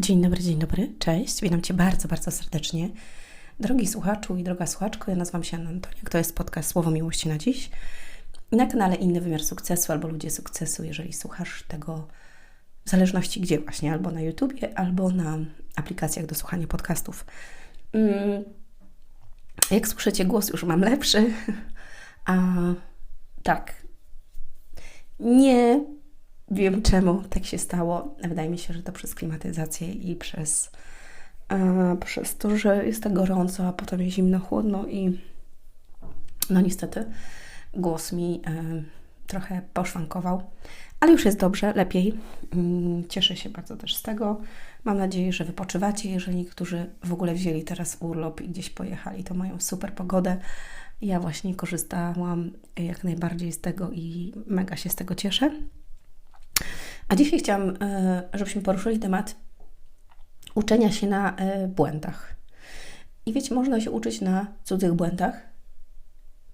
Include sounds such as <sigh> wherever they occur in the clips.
Dzień dobry, dzień dobry, cześć. Witam Cię bardzo, bardzo serdecznie. Drogi słuchaczu i droga słuchaczko, ja nazywam się Anna Antoniak, to jest podcast Słowo Miłości na dziś. Na kanale Inny Wymiar Sukcesu albo Ludzie Sukcesu, jeżeli słuchasz tego w zależności gdzie właśnie, albo na YouTubie, albo na aplikacjach do słuchania podcastów. Mm, jak słyszycie, głos już mam lepszy. <laughs> A tak, nie wiem czemu tak się stało. Wydaje mi się, że to przez klimatyzację i przez, e, przez to, że jest tak gorąco, a potem jest zimno, chłodno i no niestety głos mi e, trochę poszwankował, ale już jest dobrze, lepiej. Mm, cieszę się bardzo też z tego. Mam nadzieję, że wypoczywacie. Jeżeli niektórzy w ogóle wzięli teraz urlop i gdzieś pojechali, to mają super pogodę. Ja właśnie korzystałam jak najbardziej z tego i mega się z tego cieszę. A dzisiaj chciałam, e, żebyśmy poruszyli temat uczenia się na e, błędach. I wiecie, można się uczyć na cudzych błędach.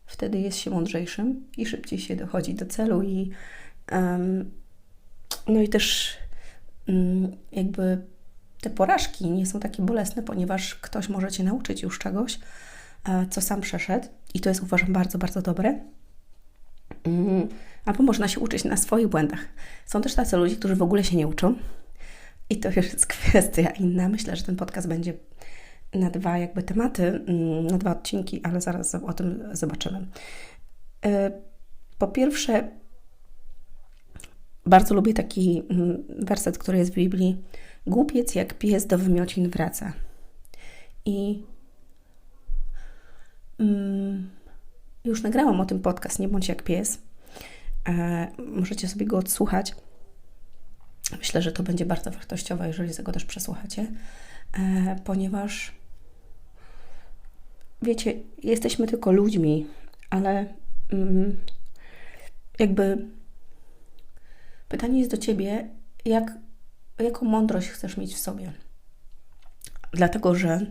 Wtedy jest się mądrzejszym i szybciej się dochodzi do celu i um, no i też um, jakby te porażki nie są takie bolesne, ponieważ ktoś może Cię nauczyć już czegoś, e, co sam przeszedł i to jest uważam bardzo, bardzo dobre. Um, albo można się uczyć na swoich błędach. Są też tacy ludzie, którzy w ogóle się nie uczą i to już jest <laughs> kwestia inna. Myślę, że ten podcast będzie na dwa jakby tematy, mm, na dwa odcinki, ale zaraz o tym zobaczymy. E, po pierwsze, bardzo lubię taki mm, werset, który jest w Biblii. Głupiec jak pies do wymiocin wraca. I mm, już nagrałam o tym podcast, nie bądź jak pies. E, możecie sobie go odsłuchać. Myślę, że to będzie bardzo wartościowe, jeżeli tego też przesłuchacie, e, ponieważ wiecie, jesteśmy tylko ludźmi, ale mm, jakby pytanie jest do ciebie, jak, jaką mądrość chcesz mieć w sobie. Dlatego, że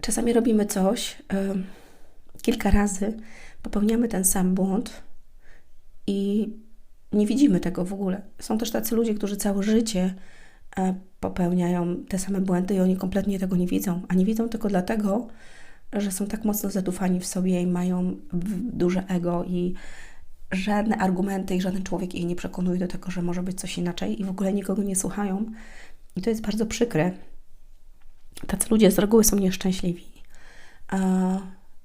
czasami robimy coś y, kilka razy, popełniamy ten sam błąd i nie widzimy tego w ogóle. Są też tacy ludzie, którzy całe życie e, popełniają te same błędy i oni kompletnie tego nie widzą. A nie widzą tego dlatego, że są tak mocno zadufani w sobie i mają duże ego i żadne argumenty i żaden człowiek ich nie przekonuje do tego, że może być coś inaczej i w ogóle nikogo nie słuchają. I to jest bardzo przykre. Tacy ludzie z reguły są nieszczęśliwi. A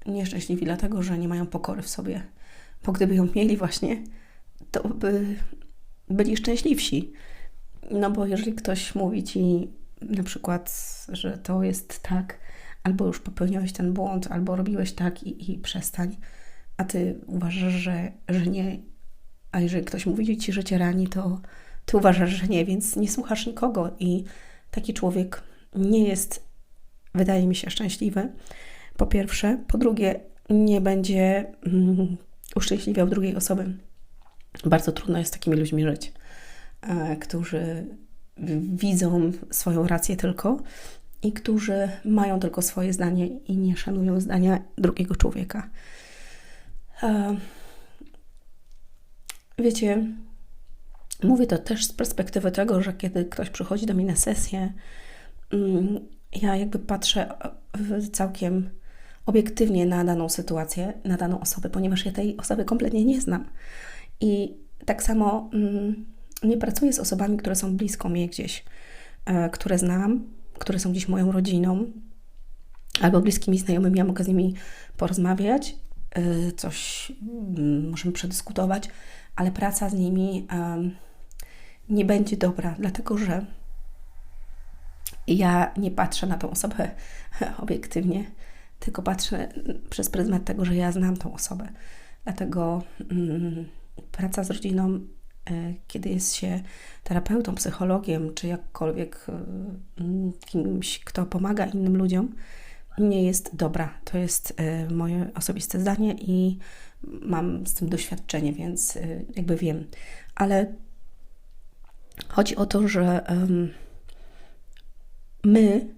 nieszczęśliwi dlatego, że nie mają pokory w sobie. Bo gdyby ją mieli właśnie, to by byli szczęśliwsi. No bo jeżeli ktoś mówi ci na przykład, że to jest tak, albo już popełniłeś ten błąd, albo robiłeś tak i, i przestań, a ty uważasz, że, że nie, a jeżeli ktoś mówi ci, że cię rani, to ty uważasz, że nie, więc nie słuchasz nikogo i taki człowiek nie jest, wydaje mi się, szczęśliwy. Po pierwsze. Po drugie, nie będzie mm, uszczęśliwiał drugiej osoby. Bardzo trudno jest z takimi ludźmi żyć, e, którzy widzą swoją rację tylko i którzy mają tylko swoje zdanie i nie szanują zdania drugiego człowieka. E, wiecie, mówię to też z perspektywy tego, że kiedy ktoś przychodzi do mnie na sesję, mm, ja jakby patrzę całkiem obiektywnie na daną sytuację, na daną osobę, ponieważ ja tej osoby kompletnie nie znam. I tak samo mm, nie pracuję z osobami, które są blisko mnie gdzieś, e, które znam, które są gdzieś moją rodziną albo bliskimi znajomymi. Ja mogę z nimi porozmawiać, e, coś mm, możemy przedyskutować, ale praca z nimi nie będzie dobra, dlatego że ja nie patrzę na tą osobę <laughs> obiektywnie, tylko patrzę przez pryzmat tego, że ja znam tą osobę. Dlatego mm, praca z rodziną, y, kiedy jest się terapeutą, psychologiem, czy jakkolwiek y, kimś, kto pomaga innym ludziom, nie jest dobra. To jest y, moje osobiste zdanie i mam z tym doświadczenie, więc jakby wiem. Ale chodzi o to, że my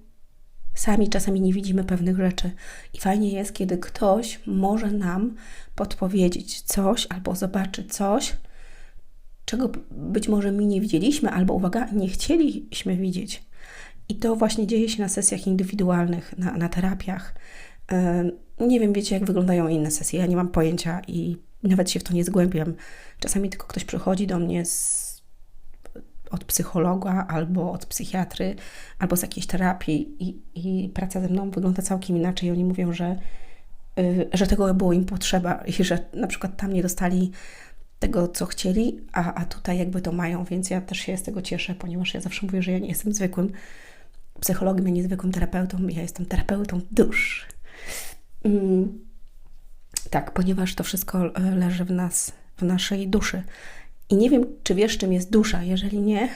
Sami czasami nie widzimy pewnych rzeczy i fajnie jest, kiedy ktoś może nam podpowiedzieć coś albo zobaczy coś, czego być może my nie widzieliśmy, albo uwaga, nie chcieliśmy widzieć. I to właśnie dzieje się na sesjach indywidualnych, na, na terapiach. Nie wiem, wiecie, jak wyglądają inne sesje. Ja nie mam pojęcia i nawet się w to nie zgłębiam. Czasami tylko ktoś przychodzi do mnie z, od psychologa albo od psychiatry, albo z jakiejś terapii i, i praca ze mną wygląda całkiem inaczej. Oni mówią, że, y, że tego było im potrzeba i że na przykład tam nie dostali tego, co chcieli, a, a tutaj jakby to mają, więc ja też się z tego cieszę, ponieważ ja zawsze mówię, że ja nie jestem zwykłym psychologiem, ja nie zwykłym terapeutą, ja jestem terapeutą dusz. Mm, tak, ponieważ to wszystko e, leży w nas, w naszej duszy. I nie wiem, czy wiesz, czym jest dusza. Jeżeli nie,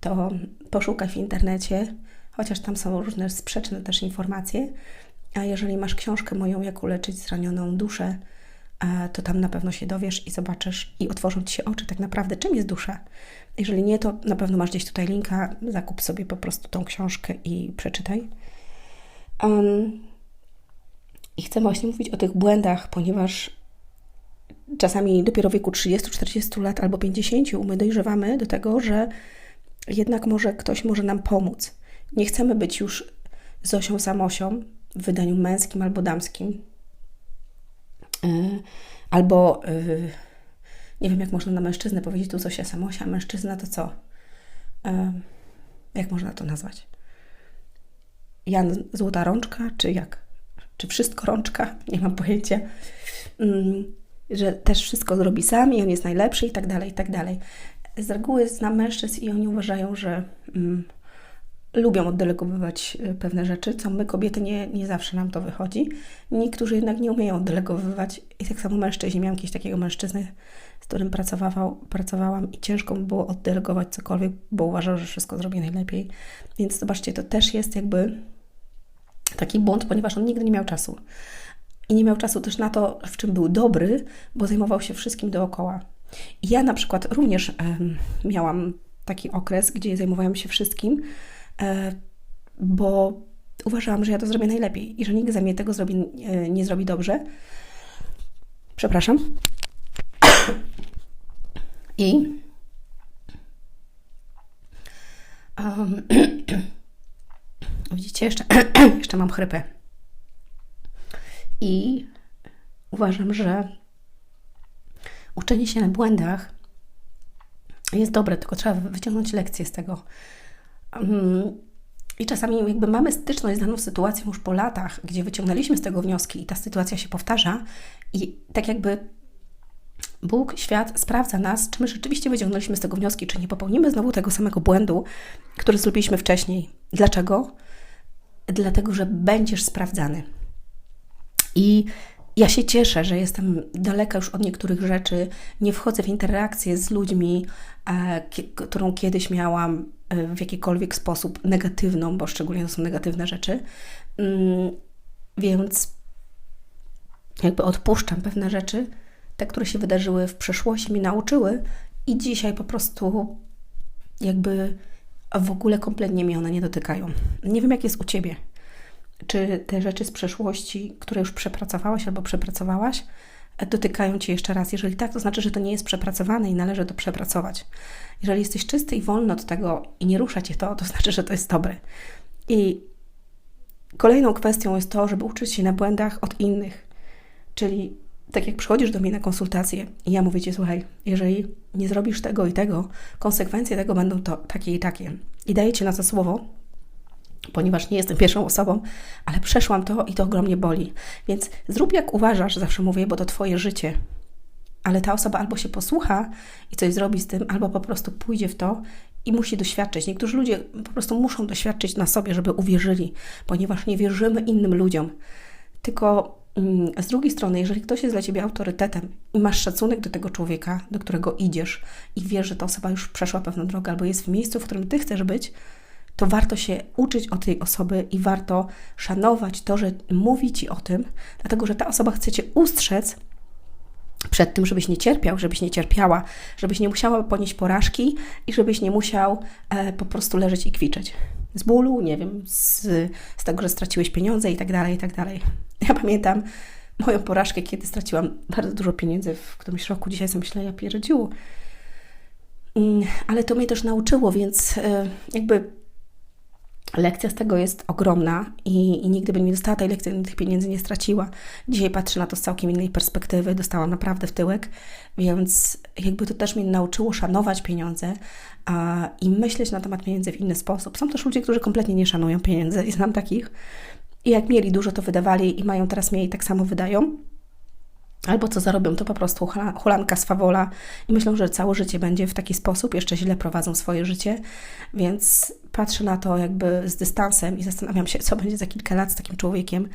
to poszukaj w internecie, chociaż tam są różne sprzeczne też informacje. A jeżeli masz książkę moją, jak uleczyć zranioną duszę, e, to tam na pewno się dowiesz i zobaczysz i otworzą ci się oczy tak naprawdę, czym jest dusza. Jeżeli nie, to na pewno masz gdzieś tutaj linka, zakup sobie po prostu tą książkę i przeczytaj. Um, I chcę właśnie mówić o tych błędach, ponieważ czasami dopiero w wieku 30-40 lat albo 50 my dojrzewamy do tego, że jednak może ktoś może nam pomóc. Nie chcemy być już Zosią Samosią w wydaniu męskim albo damskim. E, albo yy, nie wiem, jak można na mężczyznę powiedzieć, tu Zosia Samosia, a mężczyzna to co? Yy, jak można to nazwać? Jan Złota Rączka, czy jak? Czy wszystko rączka? <laughs> Nie mam pojęcia. Że też wszystko zrobi sam i on jest najlepszy i tak dalej, i tak dalej. Z reguły znam mężczyzn i oni uważają, że mm, lubią oddelegowywać y, pewne rzeczy, co my kobiety nie, nie zawsze nam to wychodzi. Niektórzy jednak nie umieją oddelegowywać i tak samo mężczyźni. Miałam jakiegoś takiego mężczyznę, z którym pracował, pracowałam i ciężko mi było oddelegować cokolwiek, bo uważał, że wszystko zrobi najlepiej. Więc zobaczcie, to też jest jakby taki błąd, ponieważ on nigdy nie miał czasu. I nie miał czasu też na to, w czym był dobry, bo zajmował się wszystkim dookoła. Ja na przykład również miałam taki okres, gdzie zajmowałam się wszystkim, e, bo uważałam, że ja to zrobię najlepiej i że nikt za mnie tego zrobi, e, nie zrobi dobrze. Przepraszam. I um, <clears throat> widzicie, jeszcze, <clears throat> jeszcze mam chrypę. I uważam, że uczenie się na błędach jest dobre, tylko trzeba wyciągnąć lekcje z tego. Mm, I czasami jakby mamy styczność z daną sytuacją już po latach, gdzie wyciągnęliśmy z tego wnioski i ta sytuacja się powtarza i tak jakby Bóg, świat sprawdza nas, czy my rzeczywiście wyciągnęliśmy z tego wnioski, czy nie popełnimy znowu tego samego błędu, który zrobiliśmy wcześniej. Dlaczego? Dlatego, że będziesz sprawdzany. I ja się cieszę, że jestem daleka już od niektórych rzeczy, nie wchodzę w interakcję z ludźmi, e, którą kiedyś miałam e, w jakikolwiek sposób negatywną, bo szczególnie to są negatywne rzeczy. Mm, więc jakby odpuszczam pewne rzeczy, te, które się wydarzyły w przeszłości, mi nauczyły i dzisiaj po prostu jakby w ogóle kompletnie mnie one nie dotykają. Nie wiem, jak jest u ciebie czy te rzeczy z przeszłości, które już przepracowałaś albo przepracowałaś, dotykają Cię jeszcze raz. Jeżeli tak, to znaczy, że to nie jest przepracowane i należy to przepracować. Jeżeli jesteś czysty i wolny od tego i nie rusza Cię to, to znaczy, że to jest dobre. I kolejną kwestią jest to, żeby uczyć się na błędach od innych. Czyli tak jak przychodzisz do mnie na konsultację i ja mówię Ci, słuchaj, jeżeli nie zrobisz tego i tego, konsekwencje tego będą to takie i takie. I daję Ci na to słowo, ponieważ nie jestem pierwszą osobą, ale przeszłam to i to ogromnie boli. Więc zrób jak uważasz, zawsze mówię, bo to Twoje życie. Ale ta osoba albo się posłucha i coś zrobi z tym, albo po prostu pójdzie w to i musi doświadczyć. Niektórzy ludzie po prostu muszą doświadczyć na sobie, żeby uwierzyli, ponieważ nie wierzymy innym ludziom. Tylko mm, z drugiej strony, jeżeli ktoś jest dla ciebie autorytetem i masz szacunek do tego człowieka, do którego idziesz i wiesz, że ta osoba już przeszła pewną drogę albo jest w miejscu, w którym ty chcesz być, to warto się uczyć o tej osoby i warto szanować to, że mówi ci o tym, dlatego że ta osoba chce cię ustrzec przed tym, żebyś nie cierpiał, żebyś nie cierpiała, żebyś nie musiała ponieść porażki i żebyś nie musiał e, po prostu leżeć i kwiczeć. Z bólu, nie wiem, z, z tego, że straciłeś pieniądze i tak dalej, i tak dalej. Ja pamiętam moją porażkę, kiedy straciłam bardzo dużo pieniędzy w którymś roku. Dzisiaj sobie myślę, ja pierdziu. Mm, ale to mnie też nauczyło, więc e, jakby lekcja z tego jest ogromna i, i nigdy bym nie dostała tej lekcji, tych pieniędzy nie straciła. Dzisiaj patrzę na to z całkiem innej perspektywy, dostałam naprawdę w tyłek, więc jakby to też mnie nauczyło szanować pieniądze a, i myśleć na temat pieniędzy w inny sposób. Są też ludzie, którzy kompletnie nie szanują pieniędzy i <laughs> znam takich. I jak mieli dużo, to wydawali i mają teraz mniej, tak samo wydają. Albo co zarobią, to po prostu hulanka z fawola i myślą, że całe życie będzie w taki sposób, jeszcze źle prowadzą swoje życie, więc patrzę na to jakby z dystansem i zastanawiam się, co będzie za kilka lat z takim człowiekiem,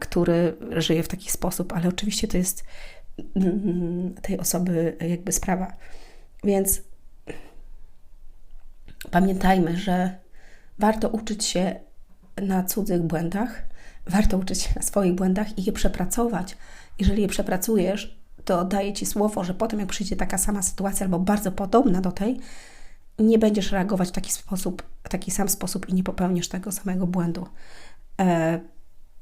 który żyje w taki sposób, ale oczywiście to jest mm, tej osoby jakby sprawa. Więc pamiętajmy, że warto uczyć się na cudzych błędach, warto uczyć się na swoich błędach i je przepracować. Jeżeli je przepracujesz, to daję Ci słowo, że potem jak przyjdzie taka sama sytuacja albo bardzo podobna do tej, nie będziesz reagować w taki sposób, w taki sam sposób i nie popełnisz tego samego błędu. E,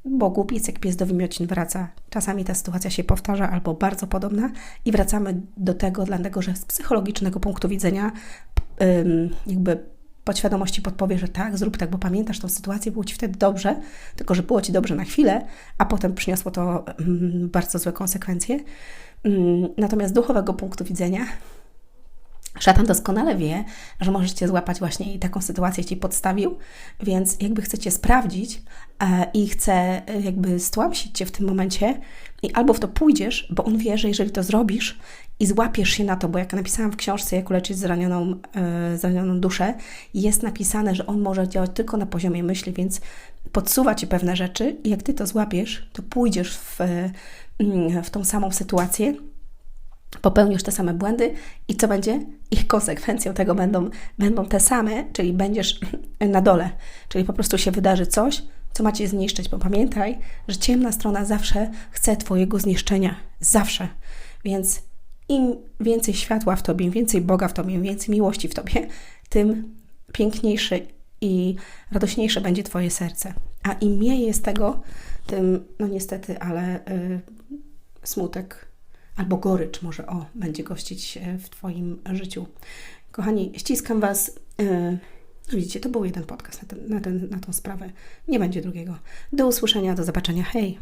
bo głupiec jak pies do wymiocin wraca. Czasami ta sytuacja się powtarza albo bardzo podobna i wracamy do tego, dlatego że z psychologicznego punktu widzenia jakby podświadomości podpowie, że tak, zrób tak, bo pamiętasz tą sytuację, było Ci wtedy dobrze, tylko że było Ci dobrze na chwilę, a potem przyniosło to mm, bardzo złe konsekwencje. Mm, natomiast z duchowego punktu widzenia Szatan doskonale wie, że możecie złapać właśnie i taką sytuację Ci podstawił, więc jakby chcecie sprawdzić e, i chce e, jakby stłamsić Cię w tym momencie i albo w to pójdziesz, bo on wie, że jeżeli to zrobisz i złapiesz się na to, bo jak napisałam w książce Jak uleczyć zranioną, e, zranioną duszę, jest napisane, że on może działać tylko na poziomie myśli, więc podsuwa Ci pewne rzeczy i jak Ty to złapiesz, to pójdziesz w, mm, w tą samą sytuację, popełnisz te same błędy i co będzie? Ich konsekwencją tego będą, będą te same, czyli będziesz na dole, czyli po prostu się wydarzy coś, co macie zniszczyć, bo pamiętaj, że ciemna strona zawsze chce Twojego zniszczenia. Zawsze. Więc im więcej światła w Tobie, im więcej Boga w Tobie, im więcej miłości w Tobie, tym piękniejsze i radośniejsze będzie Twoje serce. A im mniej jest tego, tym, no niestety, ale yy, smutek albo gorycz może o, będzie gościć w Twoim życiu. Kochani, ściskam Was. No widzicie, to był jeden podcast na, ten, na, ten, na tą sprawę. Nie będzie drugiego. Do usłyszenia, do zobaczenia. Hej!